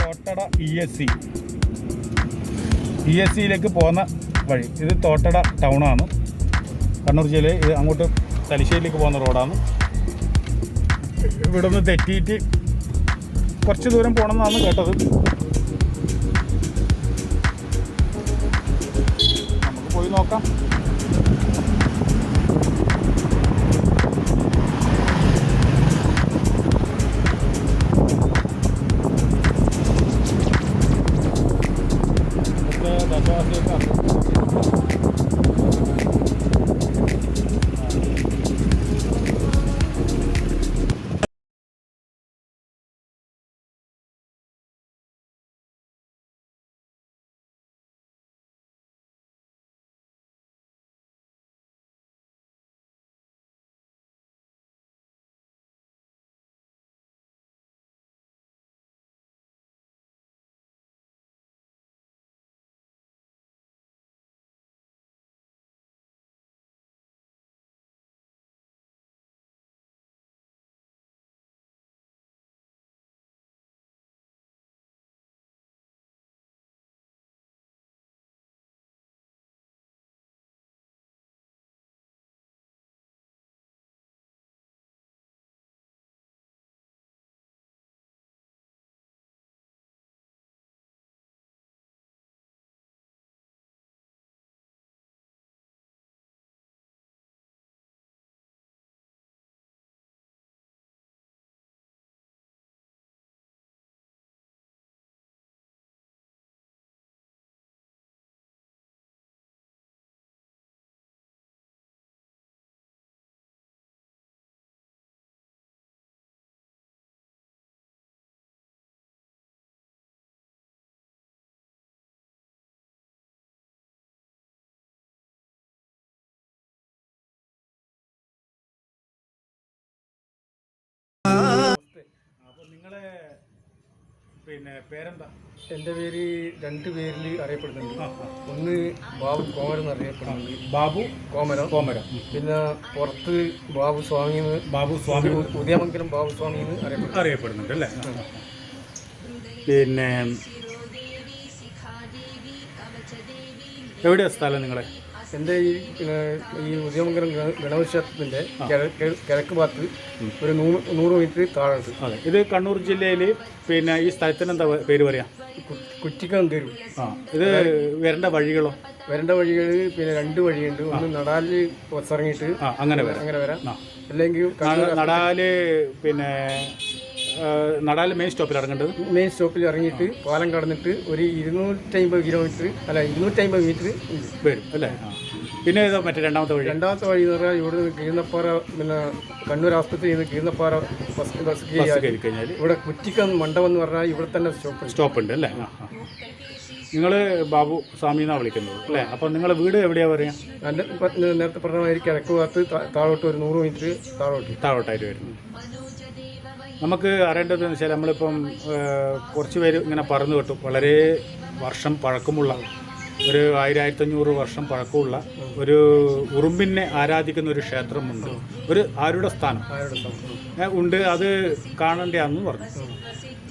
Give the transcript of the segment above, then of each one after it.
Thottada E S C E S സിയിലേക്ക് പോകുന്ന വഴി. ഇത് തോട്ടട ടൗണാണ്. കണ്ണൂർ ജില്ലയിൽ ഇത് അങ്ങോട്ട് തലശ്ശേരിയിലേക്ക് പോകുന്ന റോഡാണ്. ഇവിടെ നിന്ന് തെറ്റിയിട്ട് കുറച്ച് ദൂരം പോകണമെന്നാണ് കേട്ടത്. അപ്പോൾ നിങ്ങളെ പിന്നെ പേരെന്താ? എന്റെ പേര് രണ്ട് പേരിൽ അറിയപ്പെടുന്നുണ്ട്. ഒന്ന് ബാബു കോമരം എന്ന് അറിയപ്പെടുന്നുണ്ട്. ബാബു കോമരം. കോമരം. പിന്നെ പുറത്ത് ബാബു സ്വാമി എന്ന് ബാബു സ്വാമി. ഉദയമംഗലം ബാബു സ്വാമി എന്ന് അറിയപ്പെടുന്നു അറിയപ്പെടുന്നുണ്ട് അല്ലേ? പിന്നെ എവിടെയാ സ്ഥലം നിങ്ങളെ? എന്റെ ഈ പിന്നെ ഈ ഉദയമംഗലം ഗണ- ഗണപതിക്ഷേത്രത്തിന്റെ കിഴക്ക് ഭാഗത്ത് ഒരു നൂറ് നൂറ് മീറ്റർ താഴെ അതെ. ഇത് കണ്ണൂർ ജില്ലയിൽ പിന്നെ ഈ സ്ഥലത്തിന് എന്താ പേര് പറയാം? കുറ്റിക്കം തരും ആ. ഇത് വരേണ്ട വഴികളോ? വരേണ്ട വഴികൾ പിന്നെ രണ്ട് വഴിയുണ്ട്. ഒന്ന് നടാൽ പുറത്തിറങ്ങിയിട്ട് അങ്ങനെ വരാം. അങ്ങനെ വരാം. അല്ലെങ്കിൽ നടാൽ പിന്നെ നടാൽ മെയിൻ സ്റ്റോപ്പിൽ ഇറങ്ങേണ്ടത് മെയിൻ സ്റ്റോപ്പിൽ ഇറങ്ങിയിട്ട് പാലം കടന്നിട്ട് ഒരു ഇരുന്നൂറ്റമ്പത് കിലോമീറ്റർ അല്ല ഇരുന്നൂറ്റമ്പത് മീറ്റർ വരും അല്ലേ. പിന്നെ ഏതോ മറ്റേ രണ്ടാമത്തെ വഴി? രണ്ടാമത്തെ വഴി എന്ന് പറഞ്ഞാൽ ഇവിടെ നിന്ന് കീഴ്ന്നപ്പാറ പിന്നെ കണ്ണൂർ ആസ്പത്രിയിൽ നിന്ന് കീഴ്ന്നപ്പാറ ബസ് കയറി കഴിഞ്ഞാൽ ഇവിടെ കുറ്റിക്കം മണ്ഡപം എന്ന് പറഞ്ഞാൽ ഇവിടെ തന്നെ സ്റ്റോപ്പ് സ്റ്റോപ്പ് ഉണ്ട് അല്ലേ? ആ നിങ്ങൾ ബാബു സ്വാമി എന്നാണ് വിളിക്കുന്നത് അല്ലേ? അപ്പോൾ നിങ്ങളുടെ വീട് എവിടെയാണ് പറയാ? എന്റെ നേരത്തെ പറഞ്ഞ മാതിരി കിഴക്ക് ഭാഗത്ത് താഴോട്ട് ഒരു നൂറ് മീറ്റർ താഴോട്ട്. താഴോട്ടായിട്ട് വരുന്നത് നമുക്ക് അറിയേണ്ടതെന്ന് വെച്ചാൽ നമ്മളിപ്പം കുറച്ച് പേര് ഇങ്ങനെ പറഞ്ഞു കേട്ടു. വളരെ വർഷം പഴക്കമുള്ള ഒരു ആയിരം ആയിരത്തഞ്ഞൂറ് വർഷം പഴക്കമുള്ള ഒരു ഉറുമ്പിനെ ആരാധിക്കുന്ന ഒരു ക്ഷേത്രമുണ്ട്. ഒരു ആരുടെ സ്ഥാനം? ഉണ്ട്. അത് കാണേണ്ടതാണെന്ന് പറഞ്ഞു.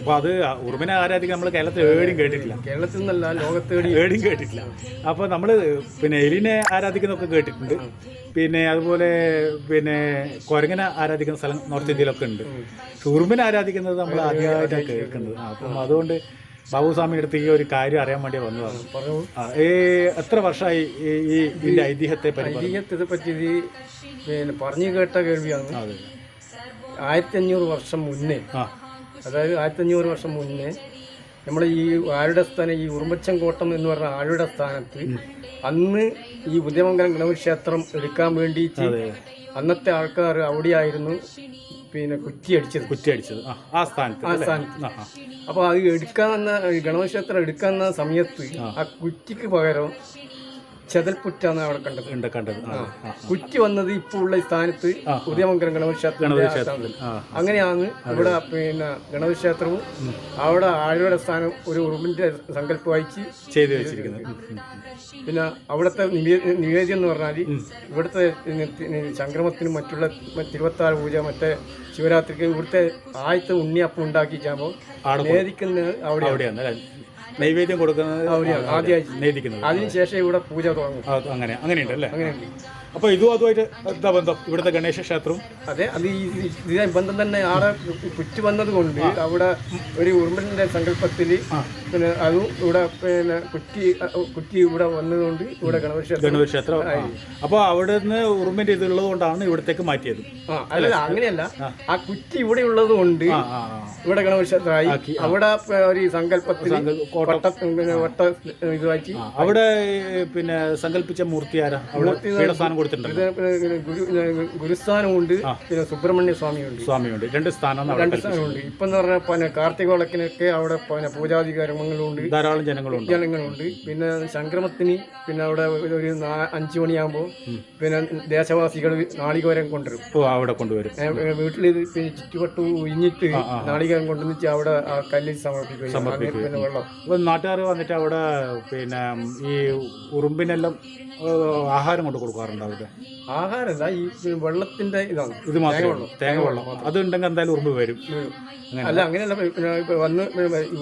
അപ്പോൾ അത് ഉറുമ്പിനെ ആരാധിക്കാൻ നമ്മൾ കേരളത്തിൽ ഏടിയും കേട്ടിട്ടില്ല. കേരളത്തിൽ നിന്നല്ല ലോകത്തേടി. ഏടിയും കേട്ടിട്ടില്ല. അപ്പോൾ നമ്മൾ പിന്നെ എലിനെ ആരാധിക്കുന്നതൊക്കെ കേട്ടിട്ടുണ്ട്. പിന്നെ അതുപോലെ പിന്നെ കുരങ്ങനെ ആരാധിക്കുന്ന സ്ഥലം നോർത്ത് ഇന്ത്യയിലൊക്കെ ഉണ്ട്. പക്ഷെ ഉറുമ്പിനെ ആരാധിക്കുന്നത് നമ്മൾ ആദ്യമായിട്ടാണ് കേൾക്കുന്നത്. അപ്പം അതുകൊണ്ട് ബാബുസ്വാമിയുടെ അടുത്ത് ഈ ഒരു കാര്യം അറിയാൻ വേണ്ടി വന്നതാണ്. ഈ എത്ര വർഷമായി ഈ ഇതിന്റെ ഐതിഹ്യത്തെ ഐതിഹ്യത്തെ പറ്റി പിന്നെ പറഞ്ഞു കേട്ട കേൾവിയാണ്. ആയിരത്തി അഞ്ഞൂറ് വർഷം മുന്നേ അതായത് ആയിരത്തി അഞ്ഞൂറ് വർഷം മുന്നേ നമ്മൾ ഈ ആരുടെ സ്ഥാനം ഈ ഉറുമ്പച്ചൻ കോട്ടം എന്ന് പറഞ്ഞ ആരുടെ സ്ഥാനത്ത് അന്ന് ഈ ഉദയമംഗലം ഗണപക്ഷേത്രം എടുക്കാൻ വേണ്ടിയിട്ട് അന്നത്തെ ആൾക്കാർ അവിടെയായിരുന്നു. പിന്നെ കുറ്റി അടിച്ചത് കുറ്റി അടിച്ചത് ആ ആ സ്ഥാനത്ത് ആ അല്ലേ? സ്ഥാനത്ത്. ആ ആ. അപ്പോൾ അത് എടുക്കാൻ വന്ന ക്ഷേത്രം എടുക്കാൻ വന്ന സമയത്ത് ആ കുറ്റിക്ക് പകരം ചെതൽപുറ്റാണ് അവിടെ കണ്ടത്. ഉണ്ട് കണ്ടത്. കുറ്റി വന്നത് ഇപ്പോൾ ഉള്ള ഈ സ്ഥാനത്ത് ഉദയമംഗലം ഗണപതി ക്ഷേത്രം അങ്ങനെയാണ് ഇവിടെ പിന്നെ ഗണപക്ഷേത്രവും അവിടെ ആഴയുടെ സ്ഥാനം ഒരു ഉറുമ്പിന്റെ സങ്കല്പമായിട്ട് ചെയ്തു വെച്ചിരിക്കുന്നത്. പിന്നെ അവിടുത്തെ നിവേ- നിവേദ്യം എന്ന് പറഞ്ഞാൽ ഇവിടുത്തെ സംക്രമത്തിന് മറ്റുള്ള മറ്റ് തിരുവത്താറ് പൂജ മറ്റേ ശിവരാത്രിക്ക് ഇവിടുത്തെ ആയത്തെ ഉണ്ണിയപ്പം ഉണ്ടാക്കിച്ചാകുമ്പോൾ നേദിക്കുന്നത് അവിടെ അവിടെയാണ് അല്ലേ? നൈവേദ്യം കൊടുക്കുന്നത് ആദ്യമായി നേദിക്കുന്നത്. അതിനുശേഷം ഇവിടെ പൂജ തുടങ്ങും. അങ്ങനെ. അങ്ങനെയുണ്ട് അല്ലേ? അപ്പോൾ ഇതും അതുമായിട്ട് എന്താ ബന്ധം. ഇവിടുത്തെ ഗണേശ ക്ഷേത്രം അതെ അത് ഈ ഇതേ ബന്ധം തന്നെ ആടെ കുറ്റി വന്നത് കൊണ്ട് അവിടെ ഒരു ഉറുമ്പിന്റെ സങ്കല്പത്തിൽ പിന്നെ അതും ഇവിടെ പിന്നെ കുറ്റി കുറ്റി ഇവിടെ വന്നതുകൊണ്ട് ഇവിടെ ഗണപതി ക്ഷേത്രം അപ്പൊ അപ്പോൾ അവിടെ നിന്ന് ഉറുമ്പിന്റെ ഇതുള്ളത് കൊണ്ടാണ് ഇവിടത്തേക്ക് മാറ്റിയത്. ആ അല്ല അങ്ങനെയല്ല. ആ. കുറ്റി ഇവിടെ ഉള്ളത് കൊണ്ട് ഇവിടെ ഗണപതി ക്ഷേത്രമായി അവിടെ ഒരു സങ്കല്പത്തിൽ കോട്ട. വട്ട വട്ട ഇതുമാക്കി. അവിടെ പിന്നെ സങ്കല്പിച്ച മൂർത്തി ആരാ? അവിടെ പീഠസ്ഥാനം ഗുരുസ്ഥാനമുണ്ട് പിന്നെ സുബ്രഹ്മണ്യ സ്വാമിയുണ്ട്. സ്വാമിയുണ്ട്. രണ്ട് സ്ഥാനം രണ്ട് സ്ഥാനമുണ്ട്. ഇപ്പം എന്ന് പറഞ്ഞാൽ പിന്നെ കാർത്തിക വിളക്കിനൊക്കെ അവിടെ പിന്നെ പൂജാതി കർമ്മങ്ങളുണ്ട് ധാരാളം ജനങ്ങളുണ്ട്. ജനങ്ങളുണ്ട്. പിന്നെ സംക്രമത്തിന് പിന്നെ അവിടെ ഒരു- അഞ്ചു മണിയാകുമ്പോൾ പിന്നെ ദേശവാസികൾ നാളികേരം കൊണ്ടുവരും. ഓ അവിടെ കൊണ്ടുവരും. വീട്ടിൽ ഇത് പിന്നെ ചുറ്റുവട്ടു ഇഞ്ഞിട്ട് നാളികേരം കൊണ്ടുവന്നിട്ട് അവിടെ ആ കല്ലിൽ സമർപ്പിക്കും. സമർപ്പിക്കും. വെള്ളം. നാട്ടുകാർ വന്നിട്ട് അവിടെ പിന്നെ ഈ ഉറുമ്പിനെല്ലാം ആഹാരം കൊണ്ട് ആഹാരമല്ല ഈ വെള്ളത്തിന്റെ ഇതാണ്. ഇത് മാത്രമേ തേങ്ങ വെള്ളം. അത് ഉണ്ടെങ്കിൽ എന്തായാലും ഉറുമ്പ് വരും. അല്ല അങ്ങനെയല്ല പിന്നെ ഇപ്പൊ വന്ന്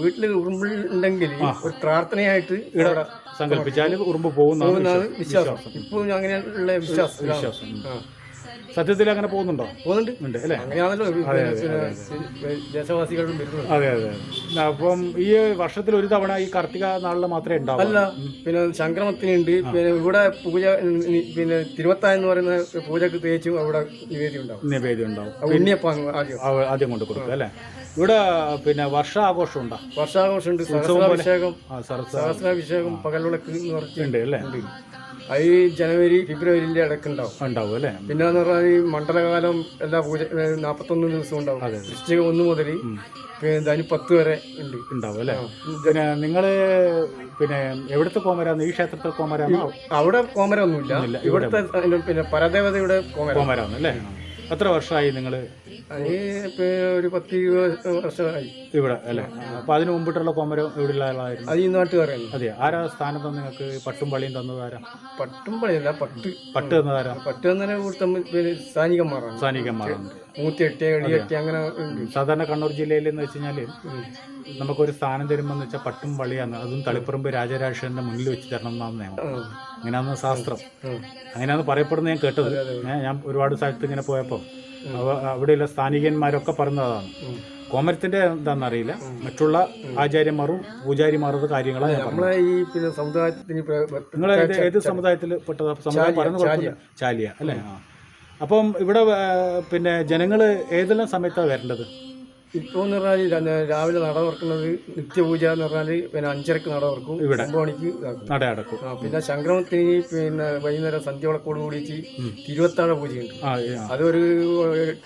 വീട്ടിൽ ഉറുമ്പുണ്ടെങ്കിൽ ഒരു പ്രാർത്ഥനയായിട്ട് ഇവിടെ സങ്കല്പിച്ചാൽ ഉറുമ്പ് പോകുന്നതാണ് വിശ്വാസം. ഇപ്പോൾ അങ്ങനെയുള്ള വിശ്വാസം. വിശ്വാസം. സത്യത്തിൽ അങ്ങനെ പോകുന്നുണ്ടോ? പോകുന്നുണ്ട്. ഉണ്ട് അല്ലേ? അങ്ങനെയാണല്ലോ ദേശവാസികളും അതെ അതെ അപ്പം ഈ വർഷത്തിൽ ഒരു തവണ ഈ കാർത്തിക നാളിൽ മാത്രമേ ഉണ്ടാവൂ അല്ല പിന്നെ സംക്രമത്തിനുണ്ട് പിന്നെ ഇവിടെ പൂജ പിന്നെ തിരുവത്തായ എന്ന് പറയുന്ന പൂജക്ക് തേച്ചും അവിടെ നിവേദ്യം ഉണ്ടാവും. നിവേദ്യം ഉണ്ടാവും. ഉണ്ണിയപ്പം ആദ്യം. കൊണ്ട് കൊടുക്കും അല്ലേ? ഇവിടെ പിന്നെ വർഷാഘോഷം ഉണ്ടോ വർഷാഘോഷമുണ്ട് സഹസ്രാഭിഷേകം. സഹസ്രാഭിഷേകം. പകൽവിളക്ക് ഉണ്ട് അല്ലേ? അത് ജനുവരി ഫെബ്രുവരിയിലെ ഇടയ്ക്ക് ഉണ്ടാവും ഉണ്ടാവും അല്ലേ? പിന്നെ എന്ന് പറഞ്ഞാൽ ഈ മണ്ഡലകാലം എല്ലാ പൂജ ഏഹ് നാപ്പത്തൊന്ന് ദിവസം ഉണ്ടാവും. വൃശ്ചിക ഒന്ന് മുതൽ പിന്നെ അതിന് പത്ത് വരെ ഉണ്ട്. ഉണ്ടാവും അല്ലേ? പിന്നെ നിങ്ങൾ പിന്നെ എവിടുത്തെ കോമരാന്ന് ഈ ക്ഷേത്രത്തിൽ കോമരാന്ന് അവിടെ കോമരൊന്നുമില്ല ഇവിടുത്തെ പിന്നെ പരദേവതയുടെ കോമരം. കോമരാന്ന് അല്ലേ? എത്ര വർഷമായി നിങ്ങൾ പിന്നെ ഒരു പത്ത് ഇരുപത് വർഷമായി. ഇവിടെ അല്ലേ? അപ്പോൾ അതിന് മുമ്പിട്ടുള്ള കൊമരം എവിടെയുള്ള ആളായിരുന്നു. അത് ഈ നാട്ടുകാരാണ് അതെ ആരാ സ്ഥാനം തന്നെ നിങ്ങൾക്ക് പട്ടും പള്ളിയും തന്നത് ആരാ? പട്ടും പള്ളിയല്ല പട്ട്. പട്ട് തന്നത് ആരാ? പട്ട് തന്നെ പിന്നെ സ്ഥാനികന്മാരാണ് സാനികന്മാരുണ്ട് മൂത്തിയെട്ടി എടിയെട്ടി അങ്ങനെ സാധാരണ കണ്ണൂർ ജില്ലയിൽ എന്ന് വെച്ച് കഴിഞ്ഞാൽ നമുക്കൊരു സ്ഥാനം തരുമ്പോൾ എന്ന് വെച്ചാൽ പട്ടും വളിയാണ്. അതും തളിപ്പറമ്പ് രാജരാജേന്ദ്രന്റെ മുന്നിൽ വെച്ച് തരണം എന്നാണ് നിയമം. അങ്ങനെയാന്ന് ശാസ്ത്രം. അങ്ങനെയാന്ന് പറയപ്പെടുന്നത് ഞാൻ കേട്ടത്. ഞാൻ ഒരുപാട് സ്ഥലത്ത് ഇങ്ങനെ പോയപ്പോൾ അവ- അവിടെയുള്ള സ്ഥാനികന്മാരൊക്കെ പറഞ്ഞതാണ് കോമരത്തിന്റെ എന്താണെന്ന് അറിയില്ല മറ്റുള്ള ആചാര്യന്മാരും പൂജാരിമാരുടെ കാര്യങ്ങളാണ് നമ്മളെ ഈ പിന്നെ സമുദായത്തിന് നിങ്ങൾ ഏത് സമുദായത്തിൽ പെട്ടതാ? സമുദായം ചാലിയ. അല്ലേ? അപ്പം ഇവിടെ പിന്നെ ജനങ്ങൾ ഏതെല്ലാം സമയത്താണ് വരേണ്ടത്? ഇപ്പോൾ എന്ന് പറഞ്ഞാൽ രാവിലെ നട തുറക്കുന്നത് നിത്യപൂജ എന്ന് പറഞ്ഞാൽ പിന്നെ അഞ്ചരക്ക് നട തുറക്കും. ഇവിടെ. ഒമ്പത് മണിക്ക് നട അടക്കും. പിന്നെ സംക്രമത്തിന് പിന്നെ വൈകുന്നേരം സന്ധ്യവിളക്കോട് കൂടിയിട്ട് തിരുവത്താഴ പൂജയുണ്ട് അതൊരു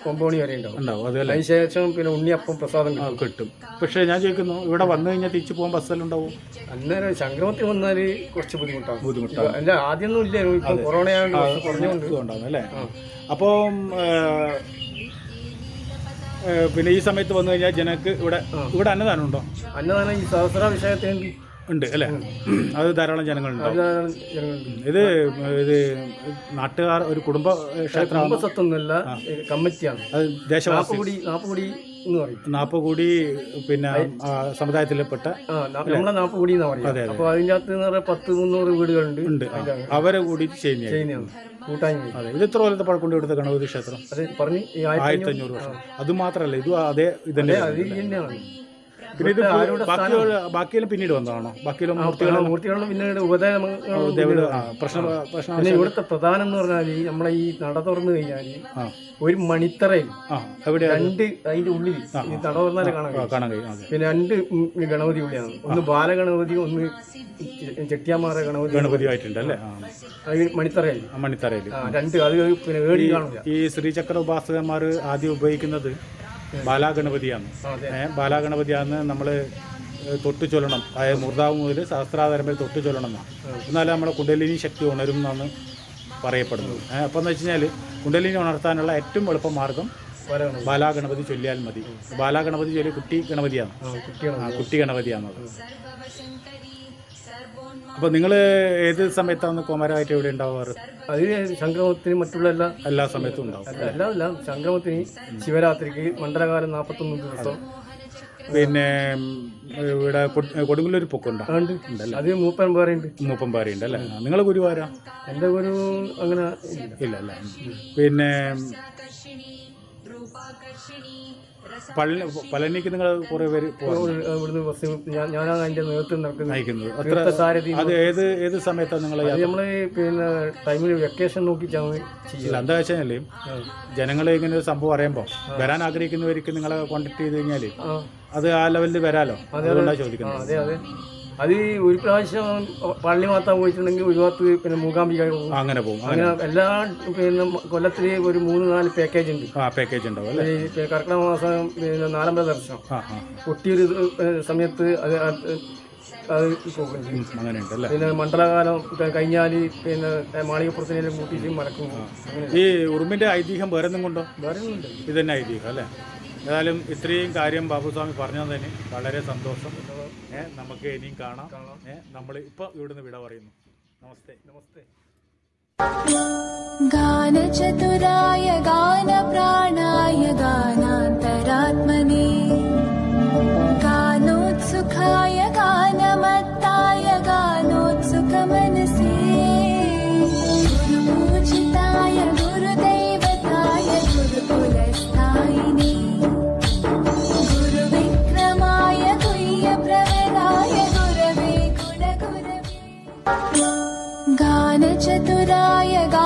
ഒമ്പത് മണി വരെ ഉണ്ടാവും. അതിനുശേഷം അതല്ലേ അതിന് ശേഷം പിന്നെ ഉണ്ണിയപ്പം പ്രസാദം കിട്ടും. പക്ഷേ ഞാൻ ചോദിക്കുന്നു ഇവിടെ വന്നു കഴിഞ്ഞാൽ തിരിച്ചു പോകാൻ ബസ്സെല്ലാം ഉണ്ടാവും? അന്നേരം സംക്രമത്തിന് വന്നാൽ കുറച്ച് ബുദ്ധിമുട്ടാണ് ബുദ്ധിമുട്ടാണ്. അല്ല ആദ്യമൊന്നും ഇല്ലായിരുന്നു ഇപ്പം കൊറോണ കുറഞ്ഞുകൊണ്ട്. അല്ലേ? അപ്പം ആ, ആ, പിന്നെ ഈ സമയത്ത് വന്നു കഴിഞ്ഞാൽ ജനക്ക് ഇവിടെ ഇവിടെ അന്നദാനം ഉണ്ടോ അന്നദാനം ഈ സഹസ്രാഭിഷേകത്തിന് ഉണ്ട് അല്ലേ? അത് ധാരാളം ജനങ്ങളുണ്ട്? ഇത് ഇത് നാട്ടുകാർ ഒരു കുടുംബ ക്ഷേത്രമാണ്? കുടുംബസ്വത്തൊന്നുമല്ല കമ്മിറ്റിയാണ്. അത് ദേശവാസി. നാപ്പുകുടി നാപ്പുകുടി എന്ന് പറയും. പിന്നെ സമുദായത്തിൽപ്പെട്ട നമ്മളെ നാപ്പുകുടി എന്ന് അപ്പോൾ അപ്പൊ അതിന്റെ അകത്ത് എന്ന് പറഞ്ഞാൽ പത്ത് മുന്നൂറ് വീടുകളുണ്ട്. ഉണ്ട്. അവരെ കൂടി ഇതെത്ര ചെയ്യുന്നതാണ്. കൂട്ടായ്മ. അതെ ഇത് എത്ര കൊല്ലത്തെ പഴക്കൊണ്ട് ഇവിടുത്തെ ഗണപതി ക്ഷേത്രം? അത് പറഞ്ഞ് ആയിരത്തി ആയിരത്തി അഞ്ഞൂറ് വർഷം. അത് മാത്രമല്ല ഇത് അതേ ഇതന്നെ അത് തന്നെയാണ് പിന്നെ ഇത് ബാക്കിയുള്ള ബാക്കിയെല്ലാം പിന്നീട് വന്നതാണോ? ബാക്കിയെല്ലാം മൂർത്തികൾ ആ മൂർത്തികളും പിന്നീട് ആ, പ്രശ്ന പ്രശ്ന പിന്നെ ഇവിടുത്തെ പ്രധാനം എന്ന് പറഞ്ഞാൽ നമ്മളെ ഈ നട തുറന്നു കഴിഞ്ഞാൽ ഒരു മണിത്തറയിൽ അവിടെ രണ്ട് അതിന്റെ ഉള്ളിൽ ഈ നട തുറന്നാലേ കാണാൻ കാണാൻ കഴിയും പിന്നെ രണ്ട് ഗണപതി ഉള്ളിയാണ്. ഒന്ന് ബാലഗണപതി ഒന്ന് ചെട്ടിയാമാറ ഗണപതി. ഗണപതിയായിട്ടുണ്ട് അല്ലേ? ആ. അത് മണിത്തറയിൽ മണിത്തറയിൽ രണ്ട് അത് പിന്നെ ഏടി കാണില്ല ഈ ശ്രീചക്ര ഉപാസകന്മാർ ആദ്യം ഉപയോഗിക്കുന്നത് ബാലാഗണപതിയാണ്. ഏഹ് ബാലാഗണപതിയാണ് ബാലാഗണപതിയാന്ന് നമ്മൾ തൊട്ടു ചൊല്ലണം. അതായത് മുർദാവ് മുതൽ സഹസ്രാധാരം വരെ തൊട്ട് ചൊല്ലണം എന്നാണ് എന്നാലും നമ്മളെ കുണ്ടലിനി ശക്തി ഉണരും എന്നാണ് പറയപ്പെടുന്നത്. അപ്പോൾ എന്ന് വെച്ച് കഴിഞ്ഞാൽ കുണ്ടലിനി ഉണർത്താനുള്ള ഏറ്റവും എളുപ്പ മാർഗം ബാലഗണപതി ചൊല്ലിയാൽ മതി. ബാലാഗണപതി ചൊല്ലി കുട്ടി ഗണപതിയാണ്. കുട്ടി ഗണപതിയാണത്. അപ്പോൾ നിങ്ങൾ ഏത് സമയത്താണ് കോമരമായിട്ട് ഇവിടെ ഉണ്ടാവാറ്? അത് സംക്രമത്തിന് മറ്റുള്ള എല്ലാ എല്ലാ സമയത്തും ഉണ്ടാവും. എല്ലാം എല്ലാം സംക്രമത്തിന് ശിവരാത്രിക്ക് മണ്ഡലകാലം നാൽപ്പത്തൊന്ന് ദിവസം. പിന്നെ ഇവിടെ കൊട്- കൊടുങ്ങല്ലൂർ പൊക്കുണ്ടോ? അത് മൂപ്പൻ പാറയുണ്ട് മൂപ്പൻ പാറയുണ്ട് അല്ലേ നിങ്ങളെ ഗുരുവാരാ? എന്റെ ഗുരു അങ്ങനെ ഇല്ല. അല്ലേ പിന്നെ പളനി പളനിക്ക് നിങ്ങൾ കുറേ പേര് ഇവിടുന്ന് ബസ് ഞാൻ ഞാനാണ് അതിന്റെ നേതൃത്വം നടക്കുന്നത് നയിക്കുന്നത് അത്ര സാരഥി അത് ഏത് ഏത് സമയത്താണ് നിങ്ങൾ അത് നമ്മൾ പിന്നെ ടൈമിൽ വെക്കേഷൻ നോക്കിയിട്ടാണ് ചെയ്യുക എന്താ വെച്ചാൽ ജനങ്ങൾ ഇങ്ങനെ ഒരു സംഭവം അറിയുമ്പോൾ വരാൻ ആഗ്രഹിക്കുന്നവർക്ക് നിങ്ങളെ കോണ്ടാക്ട് ചെയ്ത് കഴിഞ്ഞാൽ ആ. അത് ആ ലെവലിൽ വരാലോ? അതുകൊണ്ടാണ് ചോദിക്കുന്നത്. അതെ അതെ. അത് ഒരു പ്രാവശ്യം പള്ളി മാത്താൻ പോയിട്ടുണ്ടെങ്കിൽ ഒരു ഭാഗത്ത് പിന്നെ മൂകാംബിക പോകും. അങ്ങനെ പോകും അങ്ങനെ എല്ലാ പിന്നെ കൊല്ലത്തിൽ ഒരു മൂന്ന് നാല് പാക്കേജ് ഉണ്ട്. ആ പാക്കേജ് ഉണ്ടാവും അല്ലേ? കർക്കിടക മാസം പിന്നെ നാലമ്പത് ദർശനം. പൊട്ടിയൊരു സമയത്ത് അത് അത് അത് പോകും അങ്ങനെ ഉണ്ട് അല്ലേ? പിന്നെ മണ്ഡലകാലം കഴിഞ്ഞാൽ പിന്നെ മാളികപ്പുറത്തിനെല്ലാം കൂട്ടിയിട്ട് അങ്ങനെ ഈ ഉറുമ്പിന്റെ ഐതിഹ്യം വേറെ ഒന്നും കൊണ്ടോ വേറെ ഇത് തന്നെ ഐതിഹ്യം അല്ലേ? ഏതായാലും ഇത്രയും കാര്യം ബാബുസ്വാമി പറഞ്ഞതിന് വളരെ സന്തോഷം. നമുക്ക് ഇനിയും കാണാം. നമ്മൾ ഇപ്പൊ ഇവിടെ നിന്ന് വിട പറയുന്നു. നമസ്തേ. നമസ്തേ. ഗാനചതുരായ ഗാനപ്രാണായ ഗാനാന്തരാത്മനി. ഗാനോത്സുഖായ ഗാനമത് गुरवे कुलगुरवे गानचतुराय गा